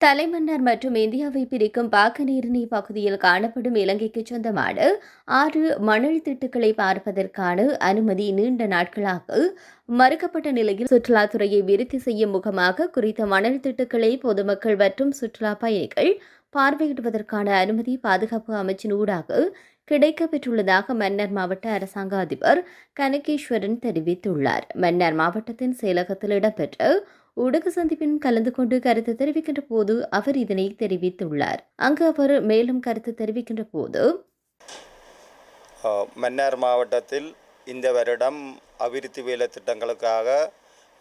தலைமன்னார் மற்றும் இந்தியாவை பிரிக்கும் பாக்கநீரிணி பகுதியில் காணப்படும் இலங்கைக்கு சொந்தமான ஆறு மணல் திட்டுக்களை பார்ப்பதற்கான அனுமதி நீண்ட நாட்களாக மறுக்கப்பட்ட நிலையில் சுற்றுலாத்துறையை விருத்தி செய்யும் முகமாக குறித்த மணல் திட்டுக்களை பொதுமக்கள் மற்றும் சுற்றுலா பயணிகள் பார்வையிடுவதற்கான அனுமதி பாதுகாப்பு அமைச்சின் ஊடாக கிடைக்கப்பெற்றுள்ளதாக மன்னர் மாவட்ட அரசாங்க அதிபர் கனகேஸ்வரன் தெரிவித்துள்ளார். மன்னர் மாவட்டத்தின் செயலகத்தில் இடம்பெற்ற ஊடக சந்திப்பின் கலந்து கொண்டு கருத்து தெரிவிக்கின்ற போது அவர் இதனை தெரிவித்துள்ளார். அங்கு அவர் மேலும் கருத்து தெரிவிக்கின்ற போது மன்னார் மாவட்டத்தில் இந்த வருடம் அபிவிருத்தி வேலை திட்டங்களுக்காக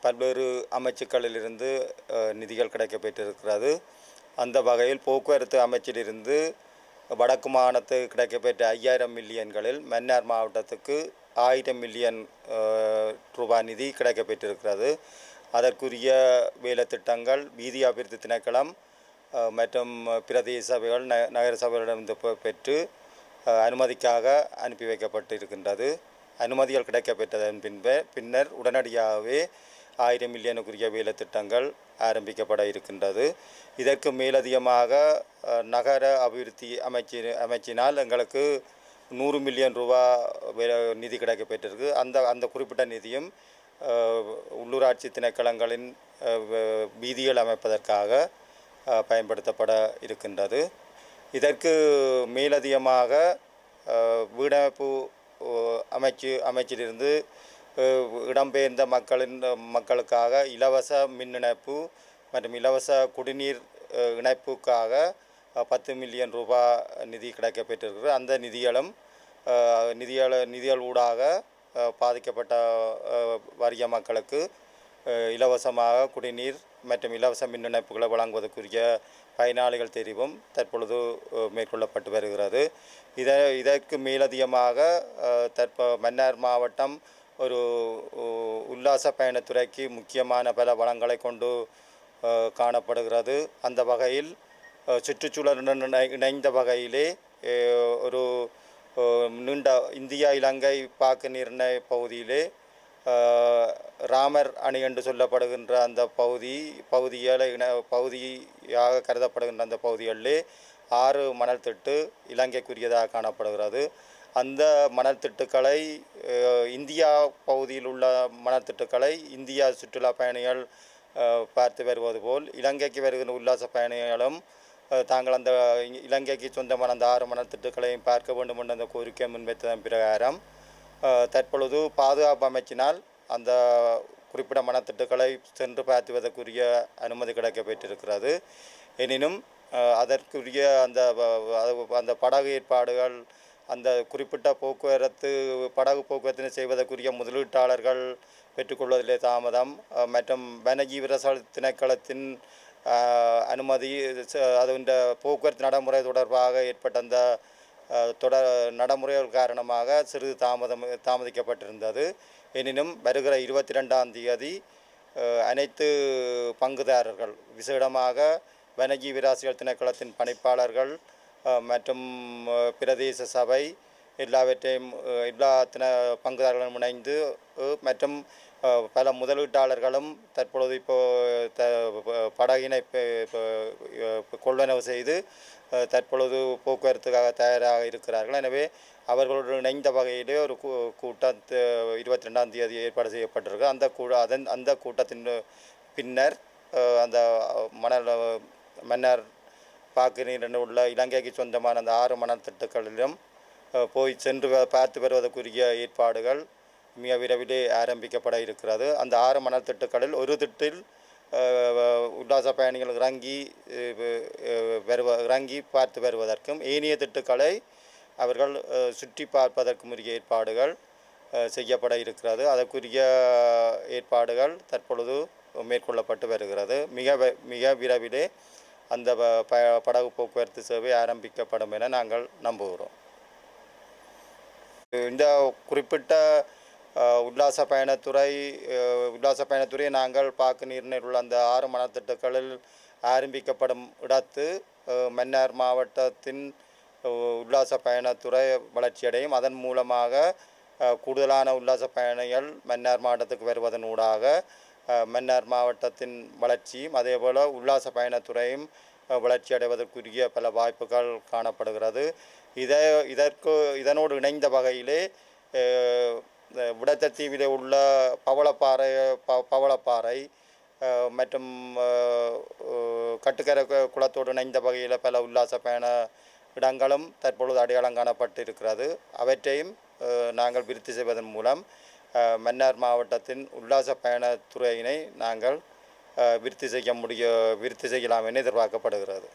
பல்வேறு அமைச்சுக்களிலிருந்து நிதிகள் கிடைக்கப்பெற்றிருக்கிறது. அந்த வகையில் போக்குவரத்து அமைச்சிலிருந்து வடக்கு மாகாணத்துக்கு கிடைக்கப்பெற்ற ஐயாயிரம் மில்லியன்களில் மன்னார் மாவட்டத்துக்கு ஆயிரம் மில்லியன் ரூபாய் நிதி கிடைக்கப்பெற்றிருக்கிறது. அதற்குரிய வேலைத்திட்டங்கள் வீதி அபிவிருத்தி திணைக்களம் மற்றும் பிரதேச சபைகள் ந நகர சபைகளிடமிருந்து பெற்று அனுமதிக்காக அனுப்பி வைக்கப்பட்டிருக்கின்றது. அனுமதிகள் கிடைக்கப்பெற்றதன் பின்பு பின்னர் உடனடியாகவே ஆயிரம் மில்லியனுக்குரிய வேலைத்திட்டங்கள் ஆரம்பிக்கப்பட இருக்கின்றது. இதற்கு மேலதிகமாக நகர அபிவிருத்தி அமைச்சி அமைச்சினால் எங்களுக்கு நூறு மில்லியன் ரூபா வே- நிதி கிடைக்கப்பெற்றிருக்கு. அந்த அந்த குறிப்பிட்ட நிதியும் உள்ளூராட்சி திணைக்களங்களின் வீதிகள் அமைப்பதற்காக பயன்படுத்தப்பட இருக்கின்றது. இதற்கு மேலதிகமாக வீடமைப்பு அமைச்சு அமைச்சிலிருந்து இடம்பெயர்ந்த மக்களின் மக்களுக்காக இலவச மின் இணைப்பு மற்றும் இலவச குடிநீர் இணைப்புக்காக பத்து மில்லியன் ரூபாய் நிதி கிடைக்கப்பெற்றிருக்கிறது. அந்த நிதிகளும் அஹ், நிதிகள் நிதிகள் ஊடாக பாதிக்கப்பட்ட அஹ், வறிய மக்களுக்கு இலவசமாக குடிநீர் மற்றும் இலவச மின் இணைப்புகளை வழங்குவதற்குரிய பயனாளிகள் தெரிவும் தற்பொழுது மேற்கொள்ளப்பட்டு வருகிறது. இதை இதற்கு மேலதிகமாக தற்ப மன்னார் மாவட்டம் ஒரு உல்லாச பயணத்துறைக்கு முக்கியமான பல வளங்களை கொண்டு காணப்படுகிறது. அந்த வகையில் சுற்றுச்சூழலுடன் இணைந்த வகையிலே ஒரு நீண்ட இந்தியா இலங்கை பாக்கு நிர்ணய பகுதியிலே ராமர் அணி என்று சொல்லப்படுகின்ற அந்த பகுதி பகுதியில் இன பகுதியாக கருதப்படுகின்ற அந்த பகுதிகளிலே ஆறு மணல் திட்டு இலங்கைக்குரியதாக காணப்படுகிறது. அந்த மணல் திட்டுக்களை இந்தியா பகுதியில் உள்ள மணல் திட்டுக்களை இந்தியா சுற்றுலா பயணிகள் பார்த்து வருவது போல் இலங்கைக்கு வருகின்ற உல்லாச பயணிகளும் தாங்கள் அந்த இலங்கைக்கு சொந்தமான அந்த ஆறு மணல் திட்டுக்களையும் பார்க்க வேண்டும் என்ற அந்த கோரிக்கை முன்வைத்ததன் பிரகாரம் தற்பொழுது பாதுகாப்பு அமைச்சினால் அந்த குறிப்பிட்ட மனத்திட்டுக்களை சென்று பார்த்துவதற்குரிய அனுமதி கிடைக்கப்பெற்றிருக்கிறது. எனினும் அதற்குரிய அந்த அந்த படகு ஏற்பாடுகள் அந்த குறிப்பிட்ட போக்குவரத்து படகு போக்குவரத்தினை செய்வதற்குரிய முதலீட்டாளர்கள் பெற்றுக்கொள்வதிலே தாமதம் மற்றும் வனஜீவிரசல் திணைக்களத்தின் அனுமதி ச- போக்குவரத்து நடைமுறை தொடர்பாக ஏற்பட்ட அந்த தொடர் நடைமுறைகள் காரணமாக சிறிது தாமதம் தாமதிக்கப்பட்டிருந்தது. எனினும் வருகிற இருபத்தி ரெண்டாம் தேதி அனைத்து பங்குதாரர்கள் விசேடமாக வனஜீவிராசிகள் திணைக்களத்தின் பணிப்பாளர்கள் மற்றும் பிரதேச சபை எல்லாவற்றையும் எல்லாத்தின எல்லா தின பங்குதாரர்களும் இணைந்து மற்றும் பல முதலீட்டாளர்களும் தற்பொழுது இப்போ த படகினை கொள்வனவு செய்து தற்பொழுது போக்குவரத்துக்காக தயாராக இருக்கிறார்கள். எனவே அவர்களுடன் இணைந்த வகையிலே ஒரு கூட்டம் இருபத்தி ரெண்டாம் தேதி ஏற்பாடு செய்யப்பட்டிருக்கு. அந்த கூ அதன் அந்த கூட்டத்தின் பின்னர் அந்த மணல் அஹ், மன்னர் பாக்கினீர் உள்ள இலங்கைக்கு சொந்தமான அந்த ஆறு மணல் திட்டுக்களிலும் போய் சென்று வ- பார்த்து வருவதற்குரிய ஏற்பாடுகள் மிக விரைவிலே ஆரம்பிக்கப்பட இருக்கிறது. அந்த ஆறு மணல் திட்டுக்களில் ஒரு திட்டில் உல்லாச பயணிகள் இறங்கி வருவ இறங்கி பார்த்து வருவதற்கும் ஏனைய திட்டுக்களை அவர்கள் சுற்றி பார்ப்பதற்கும் உரிய ஏற்பாடுகள் செய்யப்பட இருக்கிறது. அதற்குரிய ஏற்பாடுகள் தற்பொழுது மேற்கொள்ளப்பட்டு வருகிறது. மிக வ- மிக விரைவிலே அந்த ப- படகு போக்குவரத்து சேவை ஆரம்பிக்கப்படும் என நாங்கள் நம்புகிறோம். இந்த குறிப்பிட்ட உல்லாச பயணத்துறை உல்லாச பயணத்துறையை நாங்கள் பார்க்க நீரில் உள்ள அந்த ஆறு மனத்திட்டங்களில் ஆரம்பிக்கப்படும் இடத்து மன்னார் மாவட்டத்தின் உல்லாச பயணத்துறை வளர்ச்சியடையும். அதன் மூலமாக கூடுதலான உல்லாச பயணிகள் மன்னார் மாவட்டத்துக்கு வருவதனூடாக மன்னார் மாவட்டத்தின் வளர்ச்சியும் அதேபோல் உல்லாச பயணத்துறையும் வளர்ச்சி அடைவதற்குரிய பல வாய்ப்புகள் காணப்படுகிறது. இதை இதற்கு இதனோடு இணைந்த வகையிலே அஹ், விடத்தத்தீவிலே உள்ள பவளப்பாறை ப பவளப்பாறை மற்றும் கட்டுக்கரை குளத்தோடு இணைந்த வகையில் பல உல்லாச பயண இடங்களும் தற்பொழுது அடையாளம் காணப்பட்டு இருக்கிறது அவற்றையும் நாங்கள் விருத்தி செய்வதன் மூலம் மன்னார் மாவட்டத்தின் உல்லாச பயணத்துறையினை நாங்கள் விருத்தி செய்ய முடிய விருத்தி செய்யலாம் என எதிர்பார்க்கப்படுகிறது.